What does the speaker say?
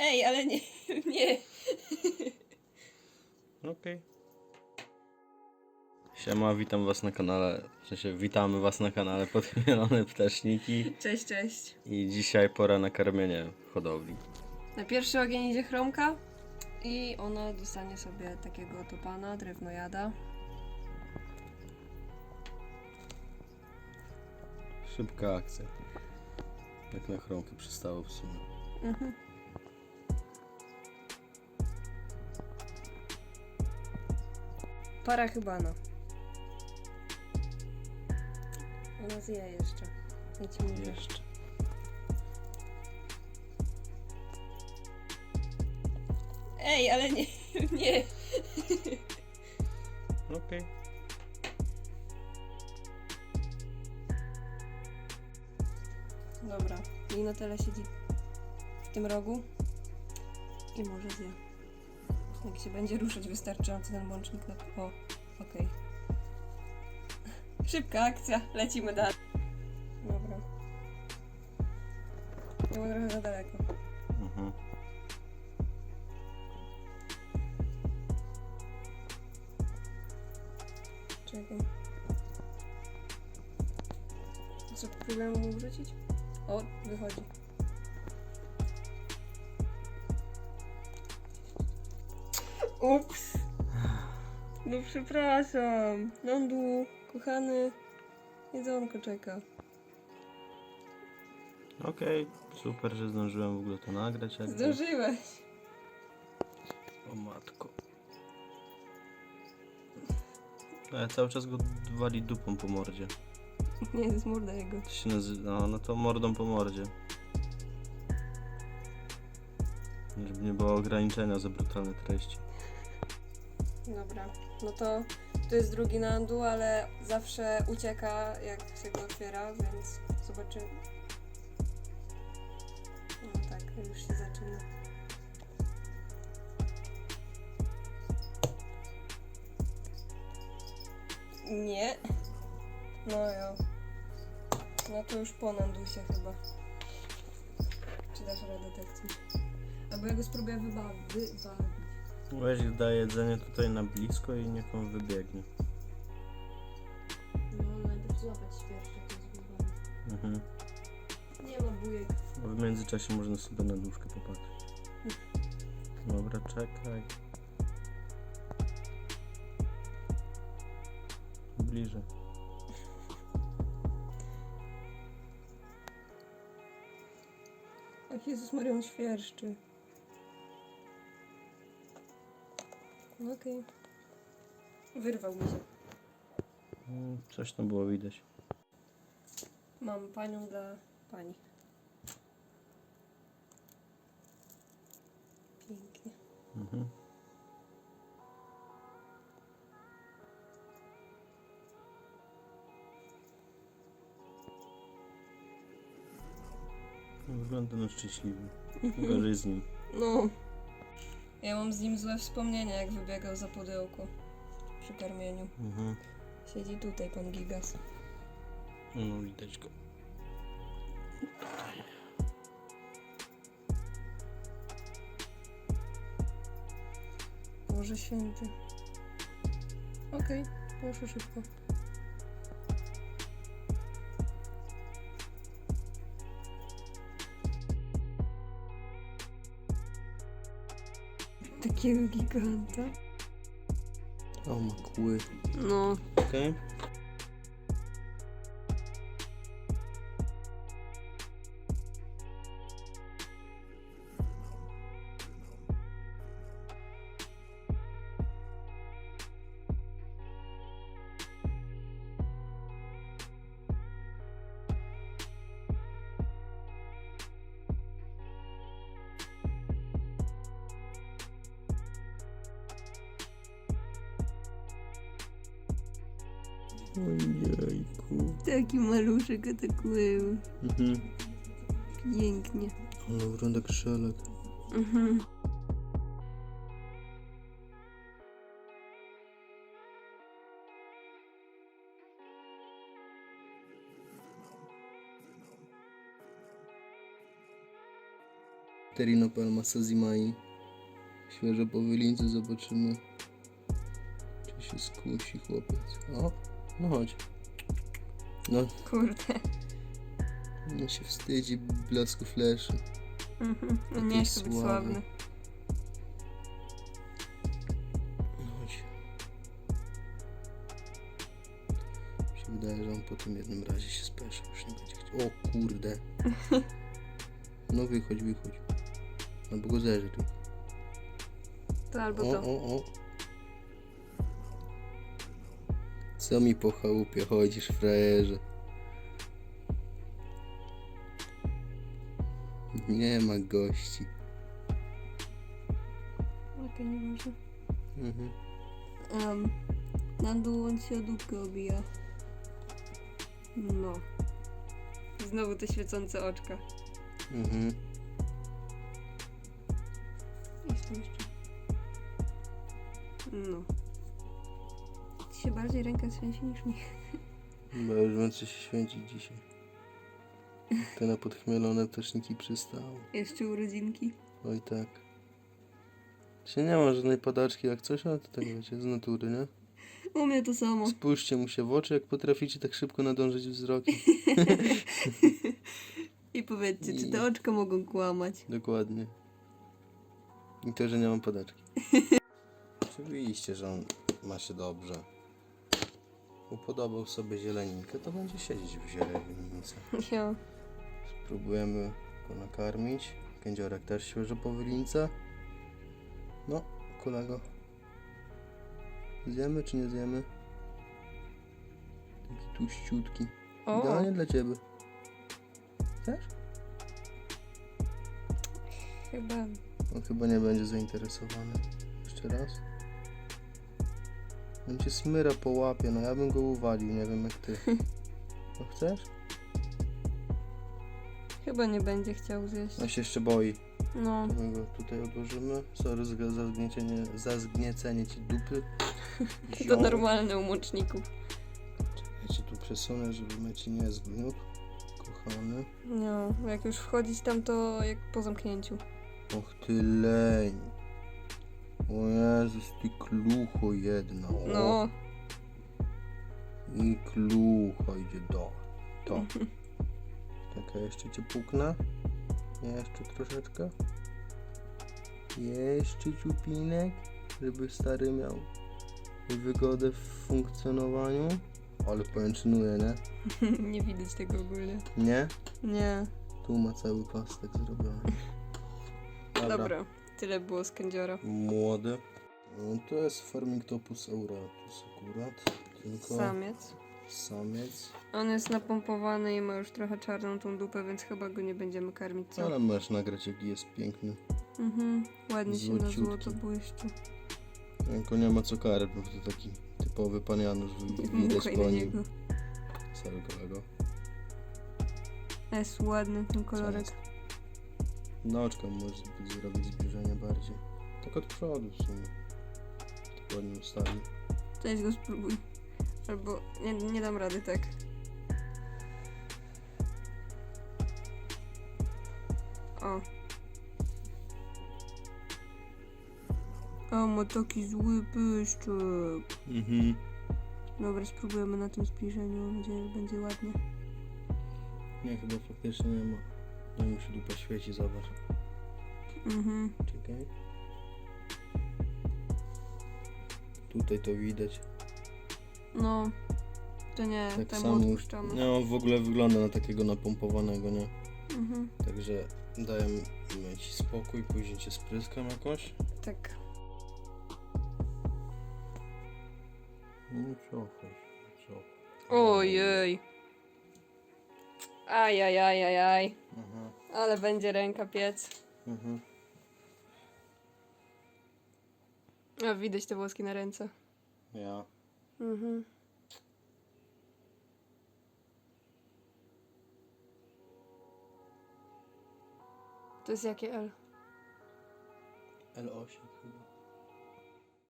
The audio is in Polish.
Ej, ale nie, nie. Okej. Siema, witam was na kanale, w sensie witamy was na kanale Podmielone Ptaszniki Cześć, cześć. i dzisiaj pora na karmienie hodowli. Na pierwszy ogień idzie chromka i ona dostanie sobie takiego oto pana, drewnojada. Szybka akcja. Jak na chromkę przystało w sumie. Mhm. Para chybana. Ona zje jeszcze. Ja ci mówię. Jeszcze. Ej, ale nie, nie. Okej. Dobra, i na tyle siedzi w tym rogu i może zje. Jak się będzie ruszać wystarczająco ten łącznik na... O, okej. Szybka akcja, lecimy dalej. Dobra. Było trochę za daleko. Mhm. Czekaj. Co, próbujemy mu wrzucić? O, wychodzi. Ups. No przepraszam. Nandu, kochany. Jedzonko czeka. Okej, super, że zdążyłem w ogóle to nagrać. Jakby. Zdążyłeś. O matko. A ja cały czas go wali dupą po mordzie. Nie, to jest morda jego. To się nazywa, no, no to mordą po mordzie. Żeby nie było ograniczenia za brutalne treści. Dobra, no to to jest drugi Nandu, ale zawsze ucieka jak się go otwiera, więc zobaczymy. No tak, już się zaczyna. Nie. No jo. No to już po Nandusie chyba. Czy dasz radę tak? Albo ja go spróbuję wybawić. wybawić. Weź daj jedzenie tutaj na blisko i niech on wybiegnie. No, najpierw złapać świerszcze, to jest. Mhm. Nie ma bujek. W międzyczasie można sobie na nóżkę popatrzeć. Dobra, czekaj. Bliżej. Ach Jezus Maria, on świerszczy. Okej. Wyrwał mi się. Mm, Coś tam było widać. Mam panią dla pani. Pięknie. Mhm. Wygląda na szczęśliwy. Gorzej z nim. No. Ja mam z nim złe wspomnienia, jak wybiegał za pudełko przy karmieniu. Mhm. Siedzi tutaj pan Gigas. No widać go. Boże święty. Okej, poszło szybko. Takiego giganta. O ma kły. No. Okej. Ojejku. Taki maluszek atakują. Mhm. Pięknie. On wygląda jak szelek. Mhm. Terino Palma Sazimai. Świeżo po wylińcu zobaczymy. Czy się skusi chłopiec. O, no chodź. No, Kurde. nie się wstydzi blasku fleszy. Mhm. No nie chcę być sławny. No chodź. Mi się wydaje, że on po tym jednym razie się speszy, już nie będzie chciał. O kurde. No wychodź, wychodź. Albo go zerzy tu. To albo O, to. o, o. Co mi po chałupie chodzisz, frajerze? Nie ma gości. Okej, nie może. Mhm. Um, na dół on się o dupkę obija. No. Znowu te świecące oczka. Mhm. Jeszcze, jeszcze. No. Ci się bardziej ręka trzęsie niż mi. Chyba już więcej się święci dzisiaj. Te na podchmielone ptaszniki przystały. Jeszcze urodzinki. Oj tak. Się nie ma żadnej padaczki jak coś, ale to tak wiecie, z natury, nie? U mnie to samo. Spójrzcie mu się w oczy, jak potraficie tak szybko nadążyć wzrokiem. I powiedzcie, czy I- te oczka mogą kłamać? Dokładnie. I to, że nie mam padaczki. Oczywiście, że on ma się dobrze. Upodobał sobie zieleninkę, to będzie siedzieć w zielenicy. Ja. Spróbujemy go nakarmić. Kędziorek też świeżo po wylince. No, kolego. Zjemy czy nie zjemy? Taki tuściutki. O, Idealnie dla ciebie. Chcesz? chyba. On chyba nie będzie zainteresowany. Jeszcze raz. On cię smyra po łapie, no ja bym go uwalił, nie wiem jak ty. No chcesz? Chyba nie będzie chciał zjeść. On się jeszcze boi. No. To my go tutaj odłożymy. Sorry za za zgniecenie, za zgniecenie ci dupy. To Ziom. normalne u moczników. Ja ci tu przesunę, żeby mnie ci nie zgniótł. Kochany. No, jak już wchodzić tam, to jak po zamknięciu. Och ty leń. O Jezus, ty klucho jedna. O, No. I klucho idzie do. To. Czekaj, jeszcze cię puknę. Jeszcze troszeczkę. Jeszcze ciupinek, żeby stary miał wygodę w funkcjonowaniu. Ale pojęczynuje, nie? nie widać tego ogólnie. Nie? Nie. Tu ma cały pastek zrobiony. Dobra. Tyle było z kędziora. Młody. No, To jest Farmingtopus auratus akurat. Tylko Samiec. samiec. On jest napompowany i ma już trochę czarną tą dupę, więc chyba go nie będziemy karmić, co? Ale możesz nagrać jaki jest piękny. Mhm. Ładnie się na Złociutki. złoto błyszczy. Tylko nie ma co bo to taki typowy pan Janusz wi- widać Muchaj po na nim. niego. Sorry kolego. Jest ładny ten kolorek. jest? Na oczka możesz zrobić zbliżenie bardziej. Tak od przodu w sumie. Tak ładnie ustawi. Cześć go spróbuj. Albo nie, nie dam rady tak. O. O, ma taki zły pyszczek. Mhm. Dobra, spróbujemy na tym zbliżeniu. Mam nadzieję, że będzie ładnie. Nie, chyba faktycznie nie ma. Mu się dupa świeci, zobacz. Mhm. Czekaj. Tutaj to widać. No. To nie, Tak temu samo. odpuszczamy. No, on w ogóle wygląda na takiego napompowanego, nie? Mhm. Także dajemy ci spokój, później cię spryskam jakoś. Tak. No cofaj cofaj. Ojej. Ajajajajaj. Mhm, Ale będzie ręka piec. mhm. A widać te włoski na ręce. Ja. Mhm. To jest jakie L? L8 chyba.